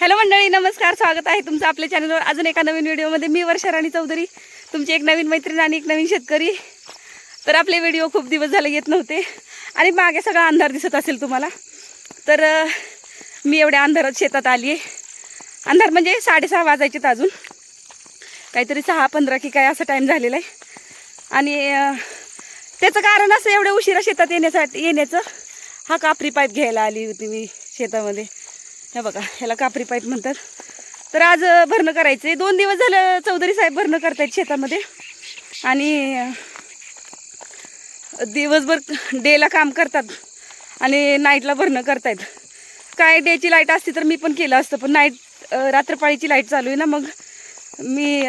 Hello मंडळी नमस्कार स्वागत आहे तुमचं आपल्या चॅनलवर अजून एका नवीन व्हिडिओमध्ये मी वर्षा राणी चौधरी तुमची एक नवीन मैत्रीण आणि एक नवीन शेतकरी. तर आपले व्हिडिओ खूप दिवस झाले येत नव्हते आणि मागे सगळा अंधार दिसत असेल तुम्हाला. तर मी एवढ्या अंधारात शेतात आली आहे. अंधार म्हणजे साडेसहा वाजायचेत अजून. काहीतरी सहा पंधरा की काय असा टाईम झालेला आहे. आणि त्याचं कारण असं एवढ्या उशिरा शेतात येण्यासाठी येण्याचं. हा कापरी पाईप घ्यायला आली होती मी शेतामध्ये. हे बघा ह्याला कापरी पाईप म्हणतात. तर आज भरणं करायचं आहे दोन दिवस झालं चौधरी साहेब भरणं करतायत शेतामध्ये. आणि दिवसभर डेला काम करतात आणि नाईटला भरणं करतायत. काय डेची लाइट असती तर मी पण केलं असतं पण नाईट रात्रपाळीची लाइट चालू आहे ना मग मी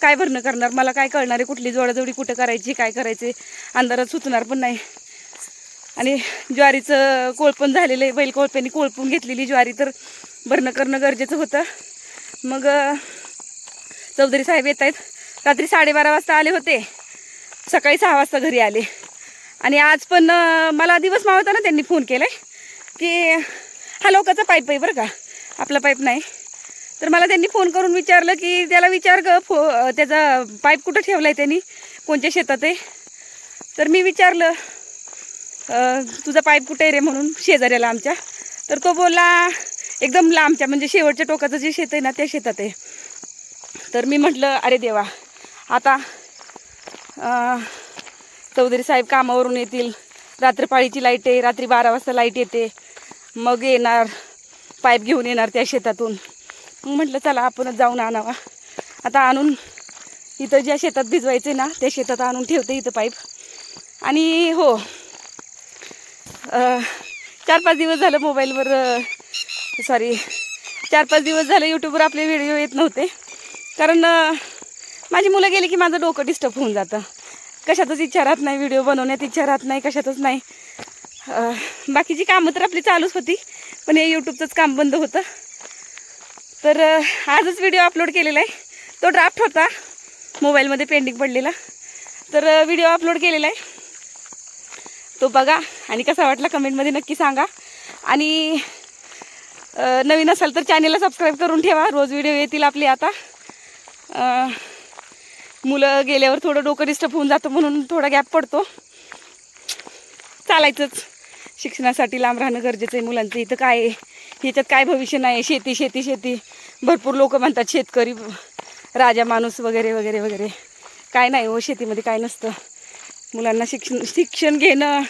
काय भरणं करणार? मला काय कळणार आहे कुठली जोडाजोडी कुठं करायची काय करायचे अंधारात सुचणार पण नाही. आणि ज्वारीचं कोळपण झालेलं आहे. बैल कोळप्याने कोळपून घेतलेली ज्वारी तर भरणं करणं गरजेचं होतं. मग चौधरी साहेब येत आहेत. रात्री साडेबारा वाजता आले होते. सकाळी सहा वाजता घरी आले. आणि आज पण मला दिवस मावता ना त्यांनी फोन केला की हा लोकाचा पाईप आहे बरं का. आपला पाईप नाही. तर मला त्यांनी फोन करून विचारलं की त्याला विचार ग फो त्याचा पाईप कुठं ठेवला आहे त्यांनी? कोणत्या शेतात आहे? तर मी विचारलं तुझा पाईप कुठे आहे रे म्हणून? शेजाऱ्याला आमच्या. तर तो बोलला एकदम लांबच्या म्हणजे शेवटच्या टोकाचं जे शेत आहे ना त्या शेतात आहे. तर मी म्हटलं अरे देवा आता चौधरी साहेब कामावरून येतील. रात्रपाळीची लाइट आहे रात्री बारा वाजता लाइट येते. मग येणार पाईप घेऊन येणार त्या शेतातून. मग म्हटलं चला आपणच जाऊन आणावा. आता आणून इथं ज्या शेतात भिजवायचे ना त्या शेतात आणून ठेवते इथं पाईप. आणि हो चार पाच दिवस झालं मोबाईलवर सॉरी चार पाच दिवस झालं यूट्यूबवर आपले व्हिडिओ येत नव्हते. कारण माझी मुलं गेली की माझं डोकं डिस्टर्ब होऊन जातं. कशातच इच्छा राहत नाही व्हिडिओ बनवण्यात इच्छा राहत नाही कशातच नाही. बाकीची कामं तर आपली चालूच होती पण हे यूट्यूबचंच काम बंद होतं. तर आजच व्हिडिओ अपलोड केलेला आहे. तो ड्राफ्ट होता. मोबाईलमध्ये पेंडिंग पडलेला. तर व्हिडिओ अपलोड केलेला आहे. तो बघा आणि कसा वाटला कमेंटमध्ये नक्की सांगा. आणि नवीन असाल तर चॅनेलला सबस्क्राईब करून ठेवा. रोज व्हिडिओ येतील आपले आता. मुलं गेल्यावर थोडं डोकं डिस्टर्ब होऊन जातं म्हणून थोडा गॅप पडतो. चालायचंच. शिक्षणासाठी लांब राहणं गरजेचं आहे मुलांचं. इथं काय आहे? ह्याच्यात काय भविष्य नाही शेती शेती शेती. भरपूर लोक म्हणतात शेतकरी राजा माणूस वगैरे वगैरे वगैरे. काय नाही हो शेतीमध्ये काय नसतं. मुलांना शिक्षण शिक्षण घेणं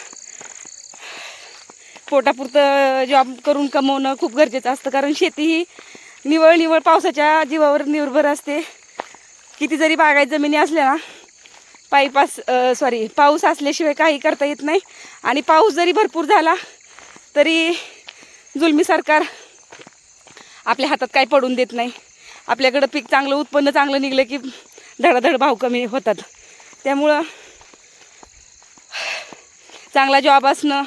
पोटापुरतं जॉब करून कमवणं खूप गरजेचं असतं. कारण शेती ही निवळ निवळ पावसाच्या जीवावर निर्भर असते. किती जरी बागायत जमिनी असल्या ना पाईपास सॉरी पाऊस असल्याशिवाय काही करता येत नाही. आणि पाऊस जरी भरपूर झाला तरी जुलमी सरकार आपल्या हातात काही पडून देत नाही. आपल्याकडं पीक चांगलं उत्पन्न चांगलं निघलं की धडाधड भाव कमी होतात. त्यामुळं चांगला जॉब असणं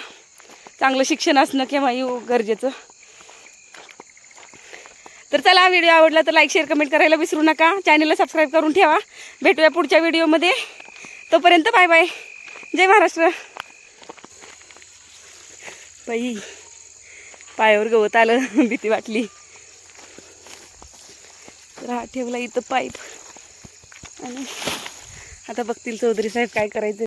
चांगलं शिक्षण असणं केव्हाही गरजेचं? तर चला व्हिडिओ आवडला तर लाईक शेअर कमेंट करायला विसरू नका. चॅनलला सबस्क्राईब करून ठेवा. भेटूया पुढच्या व्हिडिओमध्ये तोपर्यंत बाय बाय जय महाराष्ट्र. बाई पायावर गवत आलं भीती वाटली. तर हा ठेवला इथं पाईप. आणि आता बघतील चौधरी साहेब काय करायचं.